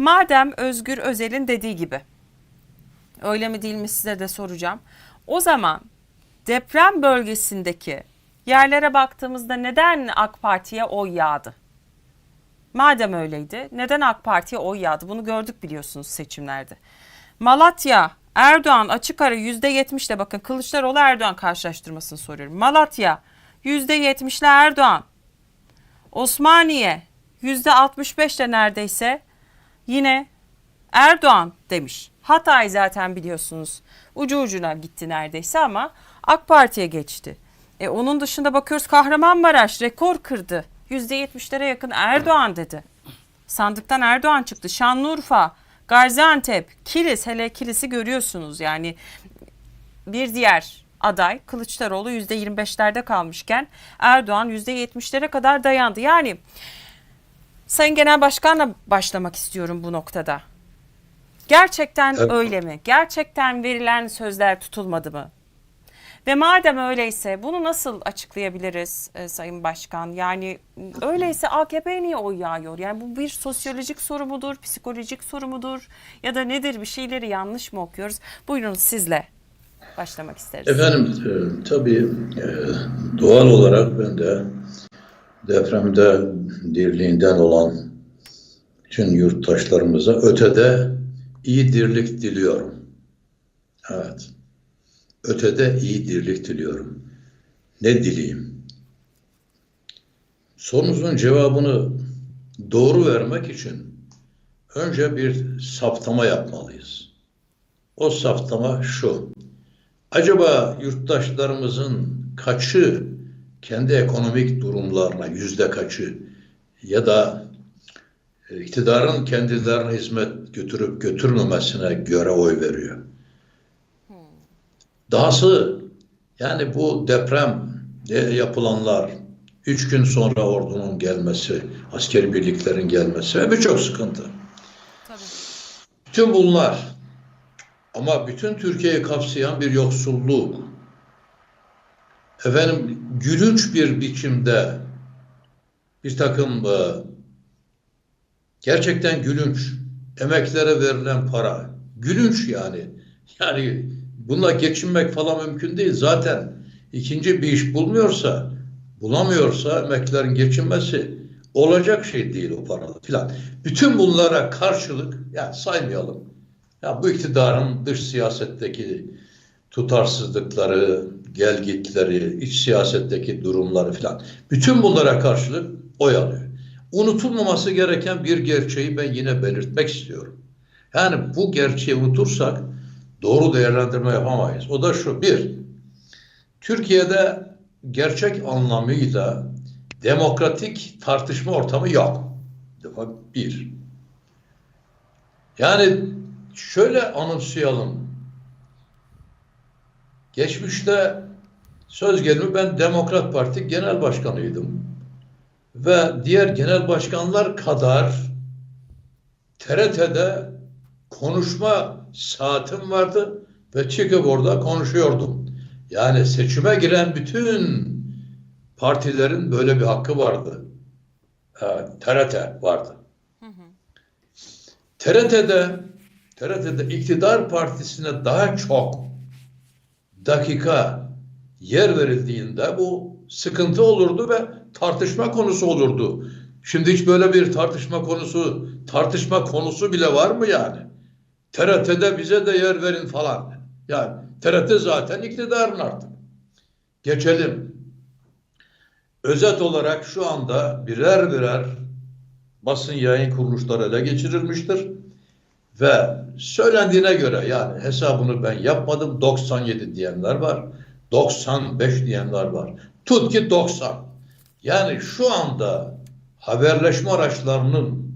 Madem Özgür Özel'in dediği gibi öyle mi değil mi size de soracağım. O zaman deprem bölgesindeki yerlere baktığımızda neden AK Parti'ye oy yağdı? Madem öyleydi neden AK Parti'ye oy yağdı? Bunu gördük biliyorsunuz seçimlerde. Malatya, Erdoğan açık ara %70'le bakın Kılıçdaroğlu Erdoğan karşılaştırmasını soruyorum. Malatya %70'le Erdoğan. Osmaniye %65'le neredeyse yine Erdoğan demiş. Hatay zaten biliyorsunuz ucu ucuna gitti neredeyse ama AK Parti'ye geçti. E, onun dışında bakıyoruz Kahramanmaraş rekor kırdı. %70'lere yakın Erdoğan dedi. Sandıktan Erdoğan çıktı. Şanlıurfa, Gaziantep, Kilis hele Kilis'i görüyorsunuz yani bir diğer aday Kılıçdaroğlu %25'lerde kalmışken Erdoğan %70'lere kadar dayandı. Yani Sayın Genel Başkan'la başlamak istiyorum bu noktada. Gerçekten Evet. öyle mi? Gerçekten verilen sözler tutulmadı mı? Ve madem öyleyse bunu nasıl açıklayabiliriz e, Sayın Başkan? Yani öyleyse AKP'ye niye oy yağıyor? Yani bu bir sosyolojik soru mudur, psikolojik soru mudur? Ya da nedir bir şeyleri yanlış mı okuyoruz? Buyurun sizle başlamak isteriz. Efendim e, tabii e, doğal olarak ben de depremde dirliğinden olan tüm yurttaşlarımıza ötede iyi dirlik diliyorum. Evet. Ötede iyi dirlik diliyorum. Ne dileyim? Sorunuzun cevabını doğru vermek için önce bir saptama yapmalıyız. O saptama şu. Acaba yurttaşlarımızın kaçı kendi ekonomik durumlarına yüzde kaçı ya da e, iktidarın kendilerine hizmet götürüp götürmemesine göre oy veriyor? Dahası yani bu deprem yapılanlar, üç gün sonra ordunun gelmesi, askeri birliklerin gelmesi ve birçok sıkıntı. Tabii. Bütün bunlar ama bütün Türkiye'yi kapsayan bir yoksulluk, efendim gülünç bir biçimde bir takım e, gerçekten gülünç emeklere verilen para, gülünç yani. Yani bununla geçinmek falan mümkün değil. Zaten ikinci bir iş bulmuyorsa, bulamıyorsa emeklerin geçinmesi olacak şey değil o paralar filan. Bütün bunlara karşılık, ya saymayalım. Ya bu iktidarın dış siyasetteki tutarsızlıkları, gelgitleri, iç siyasetteki durumları filan. Bütün bunlara karşılık oy alıyor. Unutulmaması gereken bir gerçeği ben yine belirtmek istiyorum. Yani bu gerçeği unutursak doğru değerlendirme yapamayız. O da şu bir, Türkiye'de gerçek anlamıyla demokratik tartışma ortamı yok. Defa bir. Yani şöyle anımsayalım. Geçmişte söz gelimi ben Demokrat Parti Genel Başkanıydım. Ve diğer genel başkanlar kadar TRT'de konuşma saatim vardı ve çıkıp orada konuşuyordum. Yani seçime giren bütün partilerin böyle bir hakkı vardı. Evet, TRT vardı. TRT'de TRT'de iktidar partisine daha çok dakika yer verildiğinde bu sıkıntı olurdu ve tartışma konusu olurdu. Şimdi hiç böyle bir tartışma konusu, tartışma konusu bile var mı yani? TRT'de bize de yer verin falan. Yani TRT zaten iktidarın artık. Geçelim. Özet olarak şu anda birer birer basın yayın kuruluşları ele geçirilmiştir. Ve söylendiğine göre yani hesabını ben yapmadım 97 diyenler var. 95 diyenler var. Tut ki 90. Yani şu anda haberleşme araçlarının,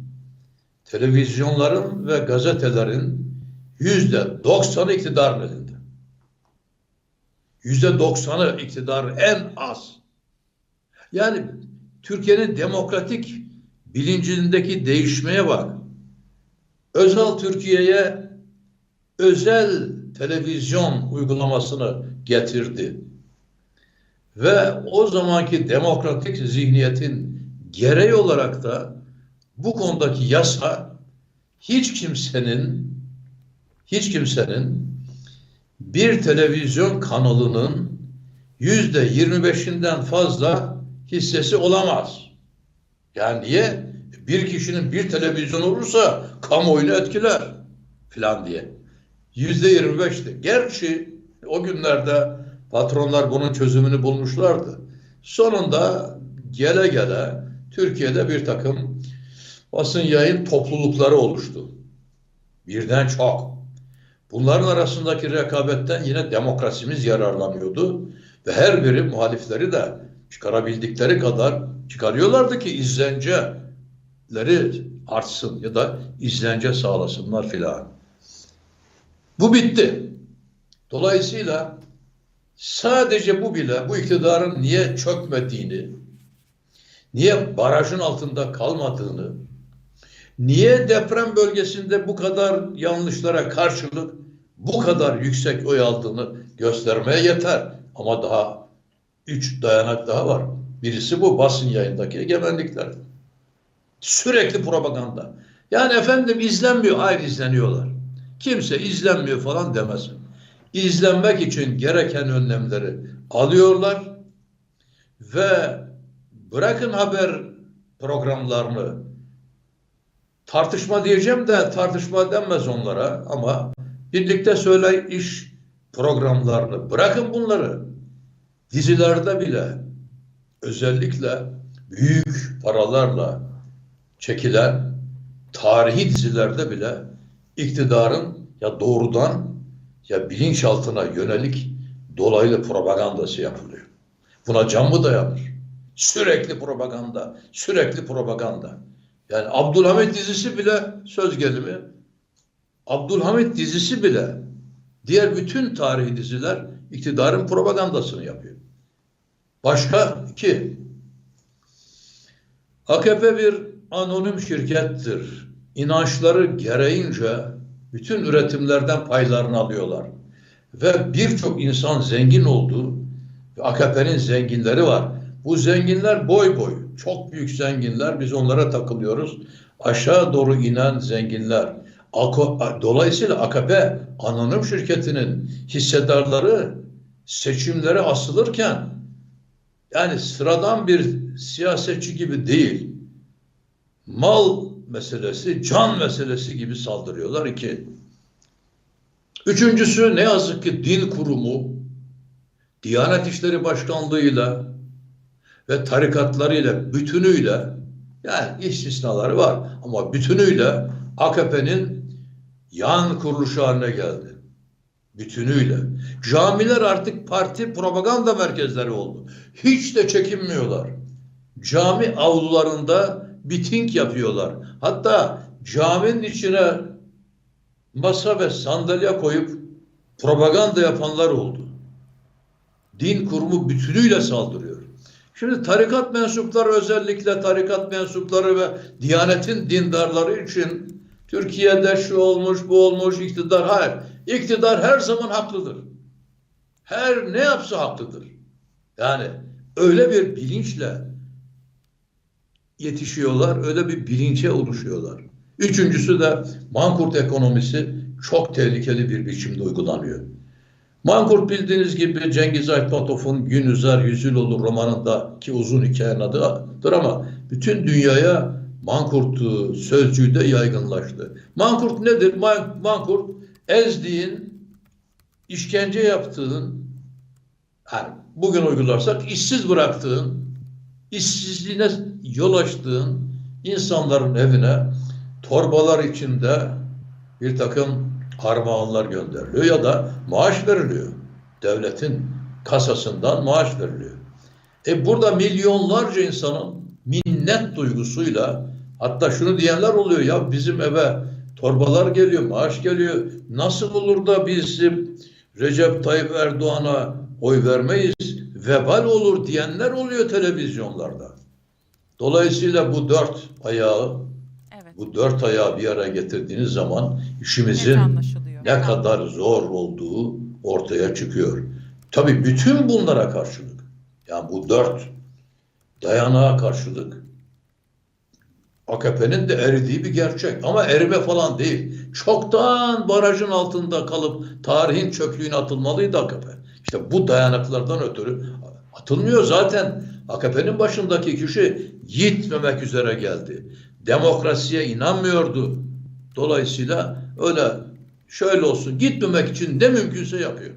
televizyonların ve gazetelerin yüzde 90'ı iktidarın elinde. Yüzde 90'ı iktidarın en az. Yani Türkiye'nin demokratik bilincindeki değişmeye bak. Özal Türkiye'ye özel televizyon uygulamasını getirdi. Ve o zamanki demokratik zihniyetin gereği olarak da bu konudaki yasa hiç kimsenin hiç kimsenin bir televizyon kanalının yüzde yirmi beşinden fazla hissesi olamaz. Yani niye? Bir kişinin bir televizyon olursa kamuoyunu etkiler filan diye. Yüzde yirmi beşti. Gerçi o günlerde patronlar bunun çözümünü bulmuşlardı. Sonunda gele gele Türkiye'de bir takım basın yayın toplulukları oluştu. Birden çok. Bunların arasındaki rekabetten yine demokrasimiz yararlanıyordu ve her biri muhalifleri de çıkarabildikleri kadar çıkarıyorlardı ki izlenceleri artsın ya da izlence sağlasınlar filan. Bu bitti. Dolayısıyla sadece bu bile bu iktidarın niye çökmediğini, niye barajın altında kalmadığını, niye deprem bölgesinde bu kadar yanlışlara karşılık bu kadar yüksek oy aldığını göstermeye yeter. Ama daha üç dayanak daha var. Birisi bu basın yayındaki egemenlikler. Sürekli propaganda. Yani efendim izlenmiyor. Hayır izleniyorlar. Kimse izlenmiyor falan demesin. İzlenmek için gereken önlemleri alıyorlar ve bırakın haber programlarını tartışma diyeceğim de tartışma denmez onlara ama birlikte söyle iş programlarını bırakın bunları dizilerde bile özellikle büyük paralarla çekilen tarihi dizilerde bile iktidarın ya doğrudan ya bilinçaltına yönelik dolaylı propagandası yapılıyor. Buna can mı dayanır? Sürekli propaganda, sürekli propaganda. Yani Abdülhamit dizisi bile söz gelimi Abdülhamit dizisi bile diğer bütün tarihi diziler iktidarın propagandasını yapıyor. Başka iki. AKP bir anonim şirkettir. İnançları gereğince bütün üretimlerden paylarını alıyorlar. Ve birçok insan zengin oldu. AKP'nin zenginleri var. Bu zenginler boy boy. Çok büyük zenginler. Biz onlara takılıyoruz. Aşağı doğru inen zenginler. Dolayısıyla AKP anonim şirketinin hissedarları seçimlere asılırken yani sıradan bir siyasetçi gibi değil. Mal meselesi, can meselesi gibi saldırıyorlar iki. Üçüncüsü ne yazık ki din kurumu Diyanet İşleri Başkanlığı'yla ve tarikatlarıyla bütünüyle yani istisnaları var ama bütünüyle AKP'nin yan kuruluşu haline geldi. Bütünüyle. Camiler artık parti propaganda merkezleri oldu. Hiç de çekinmiyorlar. Cami avlularında miting yapıyorlar. Hatta caminin içine masa ve sandalye koyup propaganda yapanlar oldu. Din kurumu bütünüyle saldırıyor. Şimdi tarikat mensupları özellikle tarikat mensupları ve Diyanetin dindarları için Türkiye'de şu olmuş, bu olmuş, iktidar hayır. İktidar her zaman haklıdır. Her ne yapsa haklıdır. Yani öyle bir bilinçle yetişiyorlar, öyle bir bilinçe oluşuyorlar. Üçüncüsü de mankurt ekonomisi çok tehlikeli bir biçimde uygulanıyor. Mankurt bildiğiniz gibi Cengiz Aytmatov'un Gün Üzer Yüzül Olur romanındaki uzun hikayenin adıdır ama bütün dünyaya Mankurt e, sözcüğü de yaygınlaştı. Mankurt nedir? Man- Mankurt ezdiğin, işkence yaptığın, yani bugün uygularsak işsiz bıraktığın, işsizliğine yol açtığın insanların evine torbalar içinde bir takım armağanlar gönderiliyor ya da maaş veriliyor. Devletin kasasından maaş veriliyor. E burada milyonlarca insanın minnet duygusuyla hatta şunu diyenler oluyor ya bizim eve torbalar geliyor, maaş geliyor. Nasıl olur da biz Recep Tayyip Erdoğan'a oy vermeyiz? Vebal olur diyenler oluyor televizyonlarda. Dolayısıyla bu dört ayağı Evet. bu dört ayağı bir araya getirdiğiniz zaman işimizin ne kadar zor olduğu ortaya çıkıyor. Tabii bütün bunlara karşılık, yani bu dört dayanağa karşılık AKP'nin de eridiği bir gerçek. Ama erime falan değil. Çoktan barajın altında kalıp tarihin çöplüğüne atılmalıydı AKP. İşte bu dayanaklardan ötürü atılmıyor zaten. AKP'nin başındaki kişi gitmemek üzere geldi. Demokrasiye inanmıyordu. Dolayısıyla öyle şöyle olsun gitmemek için ne mümkünse yapıyor.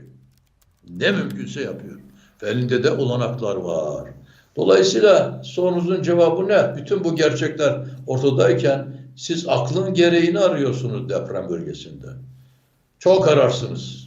Ne mümkünse yapıyor. Ve elinde de olanaklar var. Dolayısıyla sorunuzun cevabı ne? Bütün bu gerçekler ortadayken siz aklın gereğini arıyorsunuz deprem bölgesinde. Çok ararsınız.